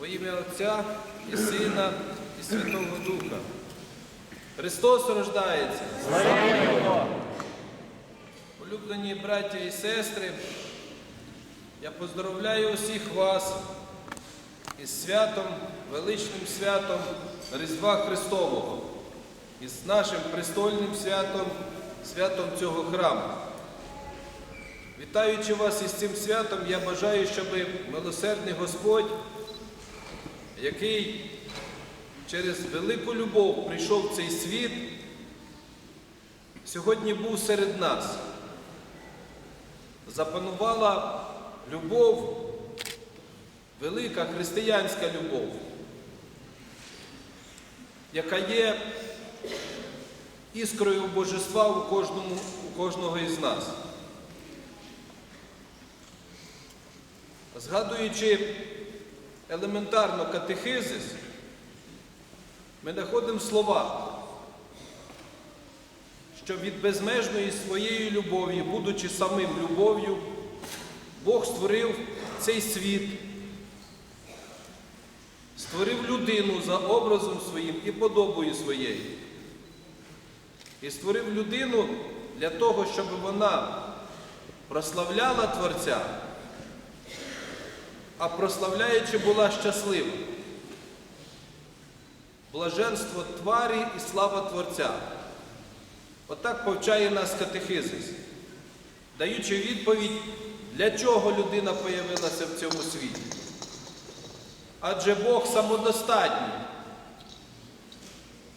Во ім'я Отця і Сина, і Святого Духа. Христос рождається. Улюблені браття і сестри, я поздоровляю усіх вас із святом, величним святом Різдва Христового, із нашим престольним святом, святом цього храму. Вітаючи вас із цим святом, я бажаю, щоб милосердний Господь, який через велику любов прийшов в цей світ, сьогодні був серед нас. Запанувала любов, велика християнська любов, яка є іскрою божества у, кожному, у кожного із нас. Згадуючи елементарно катехизис, ми знаходимо слова, що від безмежної своєї любові, будучи самим любов'ю, Бог створив цей світ, створив людину за образом своїм і подобою своєю. І створив людину для того, щоб вона прославляла Творця а прославляючи була щаслива. Блаженство тварі і слава Творця. Отак повчає нас катехизис, даючи відповідь, для чого людина появилася в цьому світі. Адже Бог самодостатній,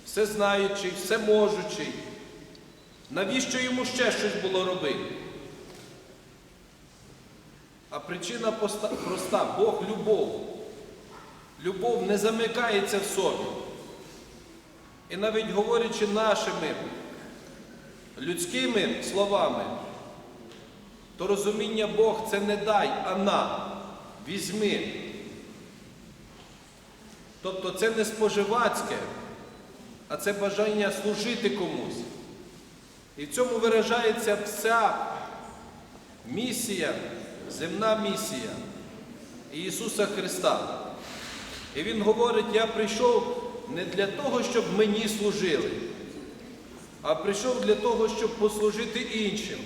всезнаючий, всеможучий. Навіщо йому ще щось було робити? А причина проста Бог любов. Любов не замикається в собі. І навіть говорячи нашими людськими словами, то розуміння Бог це не дай, а на, візьми. Тобто це не споживацьке, а це бажання служити комусь. І в цьому виражається вся місія земна місія Ісуса Христа. І Він говорить, я прийшов не для того, щоб мені служили, а прийшов для того, щоб послужити іншим.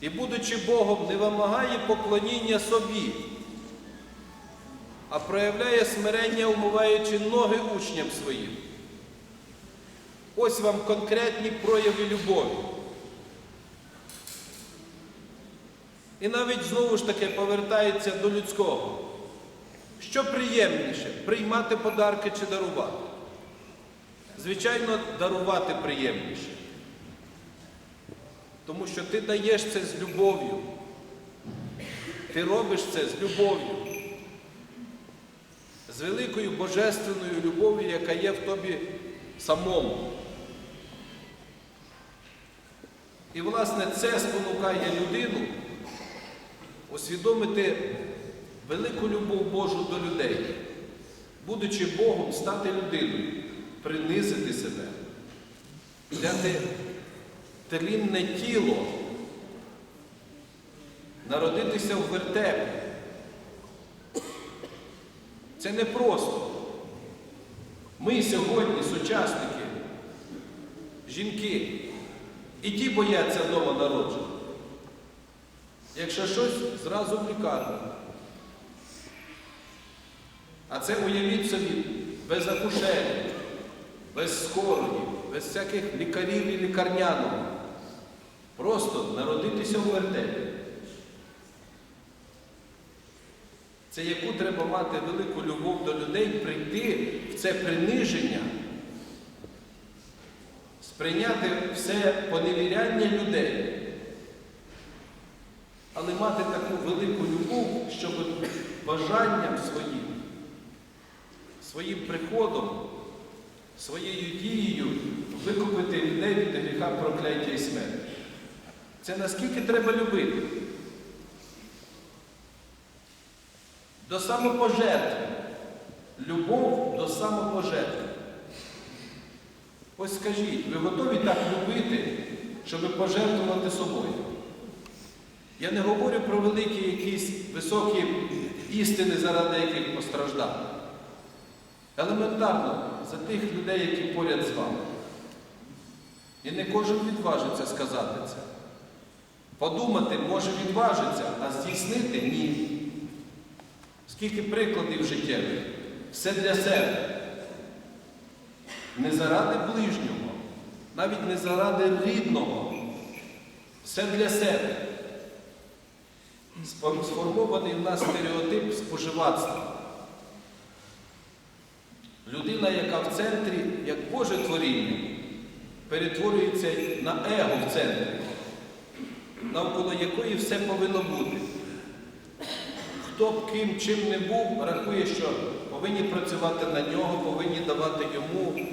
І, будучи Богом, не вимагає поклоніння собі, а проявляє смирення, умиваючи ноги учням своїм. Ось вам конкретні прояви любові. І навіть знову ж таки повертається до людського. Що приємніше приймати подарки чи дарувати? Звичайно, дарувати приємніше. Тому що ти даєш це з любов'ю. Ти робиш це з любов'ю. З великою божественною любов'ю, яка є в тобі самому. І, власне, це спонукає людину усвідомити велику любов Божу до людей, будучи Богом, стати людиною, принизити себе, взяти тлінне тіло, народитися в вертепі. Це не просто. Ми сьогодні, сучасники, жінки, і ті бояться вдома народження. Якщо щось, зразу в лікарню. А це уявіть собі, без акушерів, без скорої, без всяких лікарів і лікарняного. Просто народитися в вертепі. Це яку треба мати велику любов до людей, прийти в це приниження, сприйняти все поневіряння людей але мати таку велику любов, щоб бажанням своїм, своїм приходом, своєю дією викупити людей від гріха прокляття і смерті. Це наскільки треба любити? До самопожертви. Любов до самопожертви. Ось скажіть, ви готові так любити, щоб пожертвувати собою? Я не говорю про великі якісь високі істини, заради яких постраждав. Елементарно за тих людей, які поряд з вами. І не кожен відважиться сказати це. Подумати може відважиться, а здійснити ні. Скільки прикладів життєвих? Все для себе. Не заради ближнього, навіть не заради рідного. Все для себе. Сформований в нас стереотип споживацтва. Людина, яка в центрі, як Боже творіння, перетворюється на его в центрі, навколо якої все повинно бути. Хто б ким чим не був, рахує, що повинні працювати на нього, повинні давати йому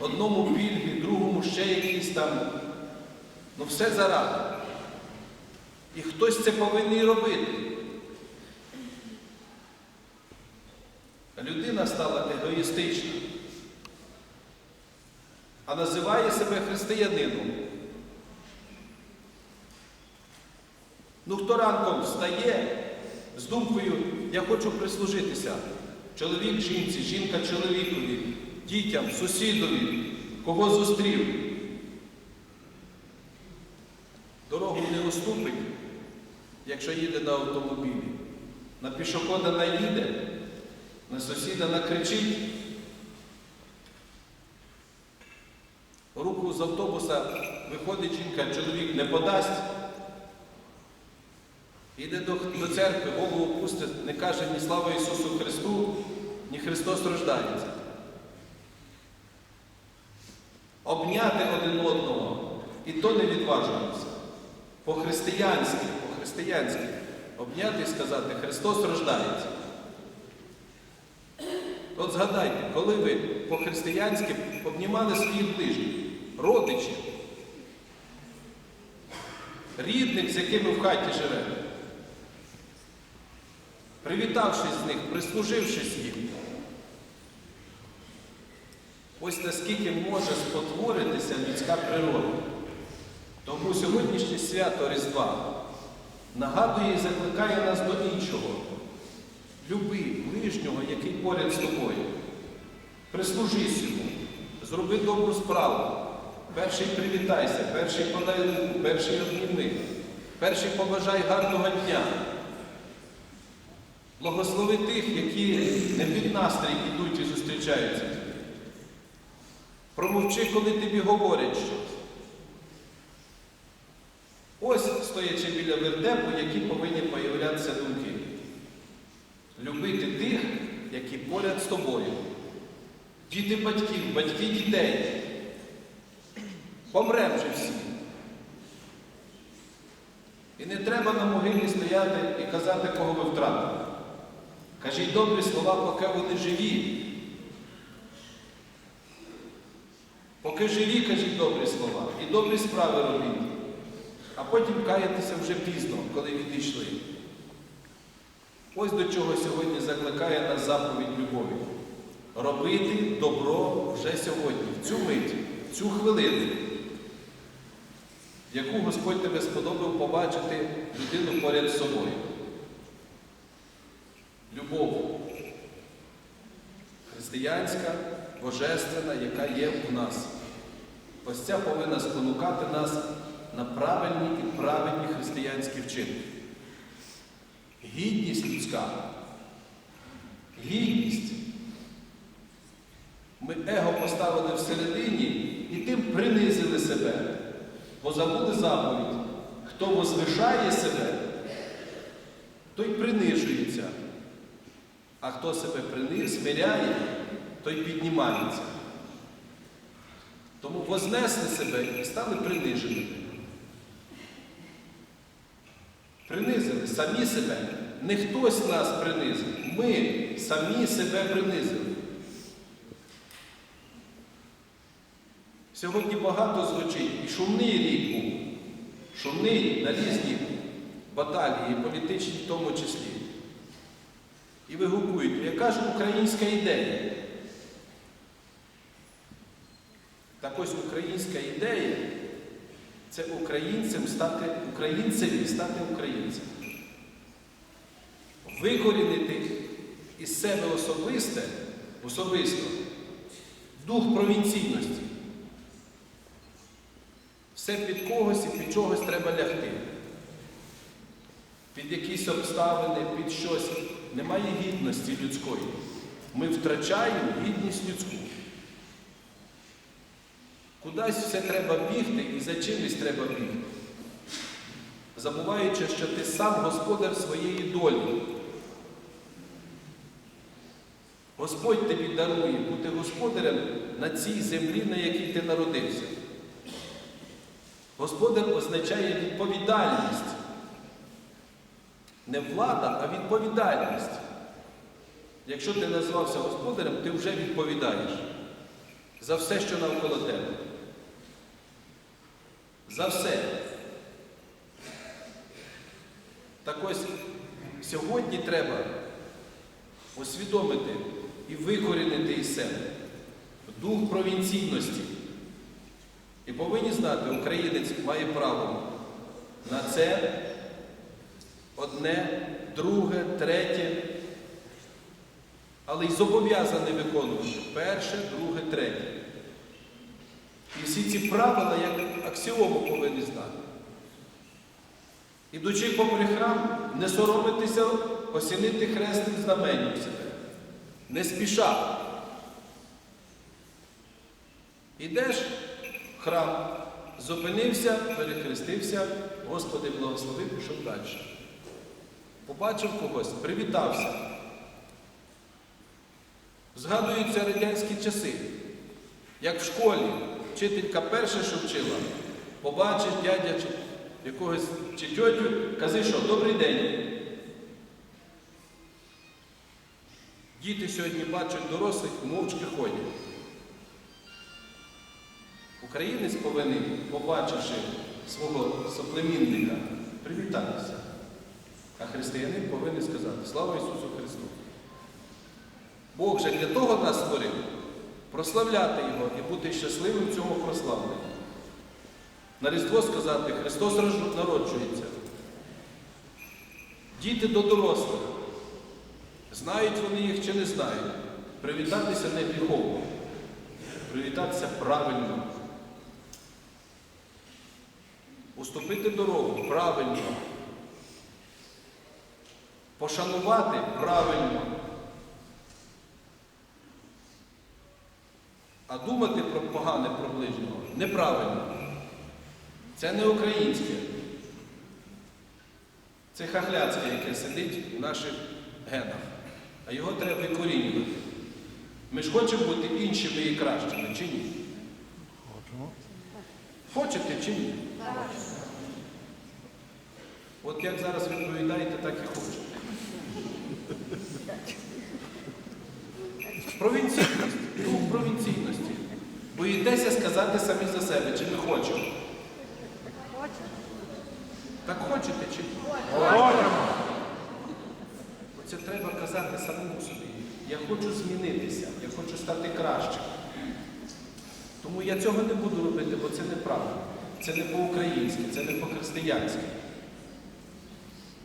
одному пільги, другому ще якісь там. Ну все заради. І хтось це повинен робити. Людина стала егоїстична, а називає себе християнином. Ну, хто ранком встає з думкою, я хочу прислужитися. Чоловік жінці, жінка чоловікові, дітям, сусідові, кого зустрів. Дорогу не уступить, якщо їде на автомобілі. На пішохода наїде, на сусіда накричить. Руку з автобуса виходить жінка, чоловік не подасть. Іде до, до церкви, голову опустить, не каже ні слава Ісусу Христу, ні Христос рождається. Обняти один одного, і то не відважуємося. По-християнськи, по-християнськи обняти і сказати, Христос рождається. От згадайте, коли ви по-християнськи обнімали своїх ближніх, родичів, рідних, з якими в хаті живете, привітавшись з них, прислужившись їм. Ось наскільки може спотворитися людська природа. Тому сьогоднішнє свято Різдва нагадує і закликає нас до іншого. Люби ближнього, який поряд з тобою. Прислужись йому, зроби добру справу. Перший привітайся, перший подай руку, перший обніми, перший побажай гарного дня. Благослови тих, які не під настрій ідуть і зустрічаються. Промовчи, коли тобі говорять щось. Вертепу, які повинні появлятися думки. Любити тих, які поряд з тобою. Діти батьків, батьки дітей. Помрем всі. І не треба на могилі стояти і казати, кого ви втратили. Кажіть добрі слова, поки вони живі. Поки живі, кажіть добрі слова і добрі справи робіть. А потім каятися вже пізно, коли відійшли. Ось до чого сьогодні закликає нас заповідь любові. Робити добро вже сьогодні, в цю мить, в цю хвилину, яку Господь тебе сподобав побачити людину поряд з собою. Любов християнська, божественна, яка є в нас. Ось ця повинна спонукати нас на правильні і правильні християнські вчинки. Гідність людська. Гідність. Ми его поставили всередині і тим принизили себе, бо забули заповідь. Хто возвишає себе, той принижується. А хто себе смиряє, той піднімається. Тому вознесли себе і стали приниженими. Принизили самі себе. Не хтось нас принизив. Ми самі себе принизили. Сьогодні багато звучить і шумний рік був. Шумний на різні баталії, політичні в тому числі. І вигукують, яка ж українська ідея? Так ось українська ідея це українцем стати, українцеві стати українцем. викорінити із себе особисте, особисто дух провінційності. Все під когось і під чогось треба лягти. Під якісь обставини, під щось. Немає гідності людської. Ми втрачаємо гідність людську. Кудись все треба бігти і за чимось треба бігти. Забуваючи, що ти сам господар своєї долі. Господь тобі дарує бути господарем на цій землі, на якій ти народився. Господар означає відповідальність. Не влада, а відповідальність. Якщо ти назвався господарем, ти вже відповідаєш за все, що навколо тебе. За все. Так ось сьогодні треба усвідомити і викорінити із себе дух провінційності. І повинні знати, українець має право на це одне, друге, третє, але й зобов'язаний виконувати перше, друге, третє. І всі ці правила, як аксіому, повинні знати. Ідучи попри храм, не соромитися осінити хресним знаменням себе. Не спіша. Ідеш в храм, зупинився, перехрестився, Господи благослови, пішов далі. Побачив когось, привітався. Згадуються радянські часи, як в школі вчителька перша, що вчила, побачиш дядя чи якогось чи тьотю, кази, що добрий день. Діти сьогодні бачать дорослих, мовчки ходять. Українець повинен, побачивши свого соплемінника, привітатися. А християнин повинен сказати Слава Ісусу Христу! Бог же для того нас створив прославляти Його і бути щасливим в цьому прославленні. На Різдво сказати, Христос народжується. Діти до дорослих. Знають вони їх чи не знають. Привітатися не гріховно. Привітатися правильно. Уступити дорогу правильно. Пошанувати правильно. А думати про погане про ближнього неправильно. Це не українське. Це хахляцьке, яке сидить в наших генах. А його треба викорінювати. Ми ж хочемо бути іншими і кращими, чи ні? Хочете чи ні? От як зараз відповідаєте, так і хочете. Провінційність, дух провінційності. Боїтеся сказати самі за себе, чи ми хочемо. Так хочете чи ні? Оце треба казати самому собі. Я хочу змінитися, я хочу стати кращим. Тому я цього не буду робити, бо це неправильно. Це не по-українськи, це не по-християнськи.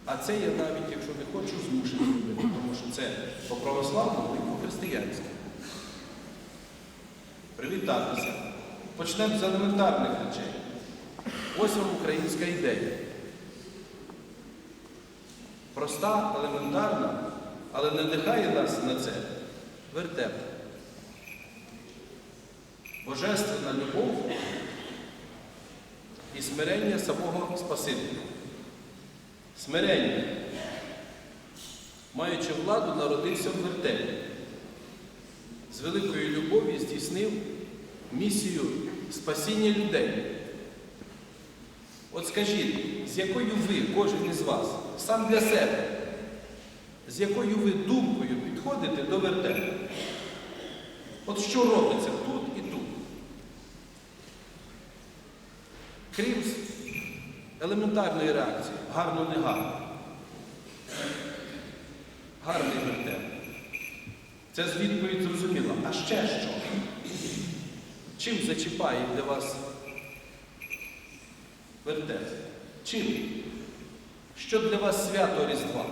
А це я навіть, якщо не хочу, змушений робити, тому що це по-православному і по-християнськи. Привітатися. Почнемо з елементарних речей. Ось вам українська ідея. Проста, елементарна, але надихає нас на це вертеп. Божественна любов і смирення самого Спасителя. Смирення. Маючи владу, народився в вертепі. З великою любов'ю здійснив місію спасіння людей. От скажіть, з якою ви, кожен із вас, сам для себе, з якою ви думкою підходите до вертепу? От що робиться тут і тут? Крім елементарної реакції, гарно не гарно. Гарний вертеп. Це з відповідь зрозуміло. А ще що? Чим зачіпає для вас вертеп? Чим? Що для вас свято Різдва?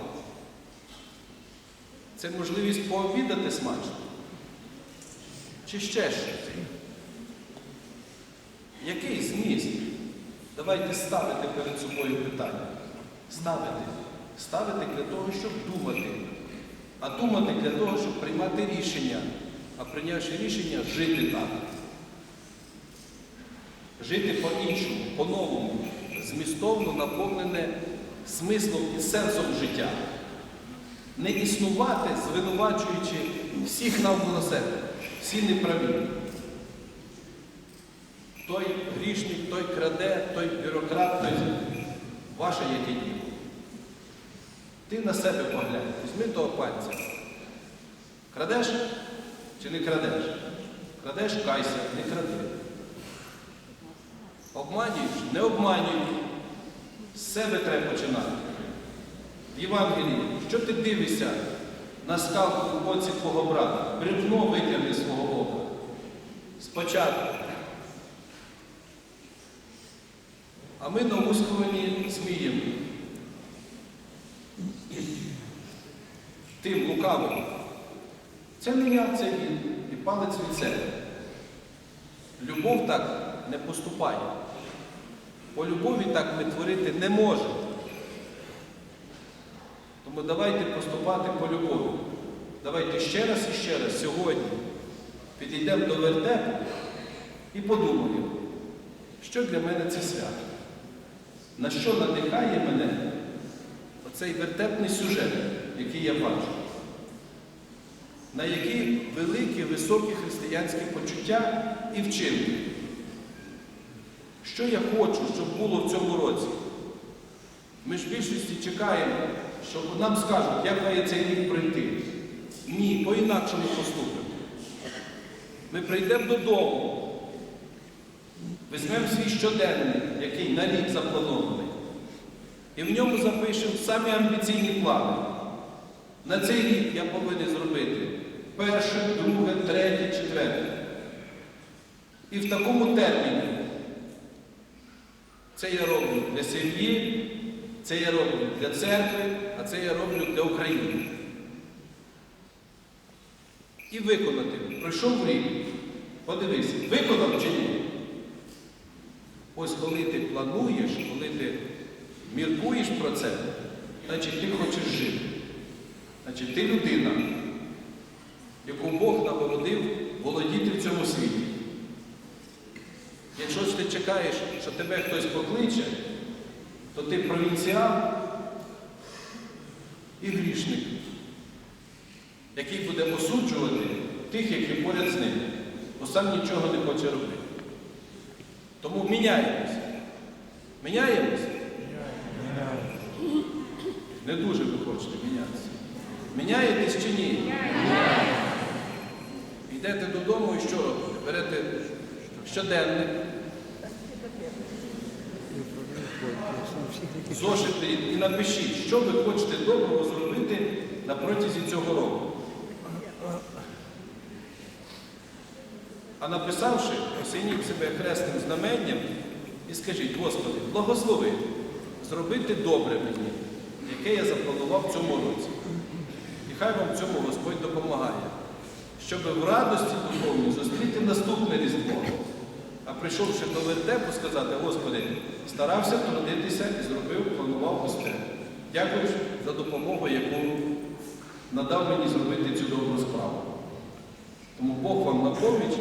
Це можливість пообідати смачно. Чи ще щось? Який зміст? Давайте ставити перед собою питання. Ставити. Ставити для того, щоб думати. А думати для того, щоб приймати рішення. А прийнявши рішення, жити так. Жити по-іншому, по-новому, змістовно наповнене смислом і сенсом життя. Не існувати, звинувачуючи всіх навколо себе. Всі неправі. Той грішник, той краде, той бюрократ, той ваше яке діло. Ти на себе поглянь, візьми того пальця. Крадеш чи не крадеш? Крадеш, кайся, не кради. Обманюєш, не обманюй. З себе треба починати. В Євангелії, що ти дивишся на скалку в оці твого брата? Бревно витягни свого ока. Спочатку. А ми на Усковані сміємо. Тим лукавим. Це не я, це він. І палець від себе. Любов так не поступає. По любові так ми творити не можемо. Тому давайте поступати по любові. Давайте ще раз і ще раз сьогодні підійдемо до вертепу і подумаємо, що для мене це свято. На що надихає мене оцей вертепний сюжет, який я бачу? На які великі, високі християнські почуття і вчинки? Що я хочу, щоб було в цьому році? Ми ж в більшості чекаємо, що нам скажуть, як має цей рік пройти. Ні, по-інакшому поступимо. Ми прийдемо додому, візьмемо свій щоденник, який на рік запланований, і в ньому запишемо самі амбіційні плани. На цей рік я повинен зробити перше, друге, третє, четверте. І в такому терміні це я роблю для сім'ї, це я роблю для церкви, а це я роблю для України. І виконати. Пройшов рік. Подивись, виконав чи ні? Ось коли ти плануєш, коли ти міркуєш про це, значить ти хочеш жити. Значить, ти людина, яку Бог нагородив володіти в цьому світі. Якщо ж ти чекаєш, що тебе хтось покличе, то ти провінціал і грішник, який буде осуджувати тих, які поряд з ним, бо сам нічого не хоче робити. Тому міняємось. Міняємось? Не дуже ви хочете мінятися. Міняєтесь чи ні? Йдете додому і що робите? Берете щоденник, зошит беріть і напишіть, що ви хочете доброго зробити на протязі цього року. А написавши, осініть себе хресним знаменням і скажіть, Господи, благослови зробити добре мені, яке я запланував в цьому році. І хай вам цьому Господь допомагає, щоб в радості духовній зустріти наступне різдво. А прийшовши до вертепу, сказати, Господи, старався трудитися і зробив, планував гостей. Дякую за допомогу, яку надав мені зробити цю добру справу. Тому Бог вам на поміч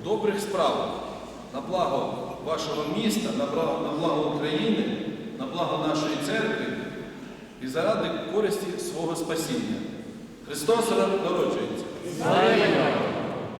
в добрих справах, на благо вашого міста, на благо, на благо України, на благо нашої церкви і заради користі свого спасіння. Христос народжується.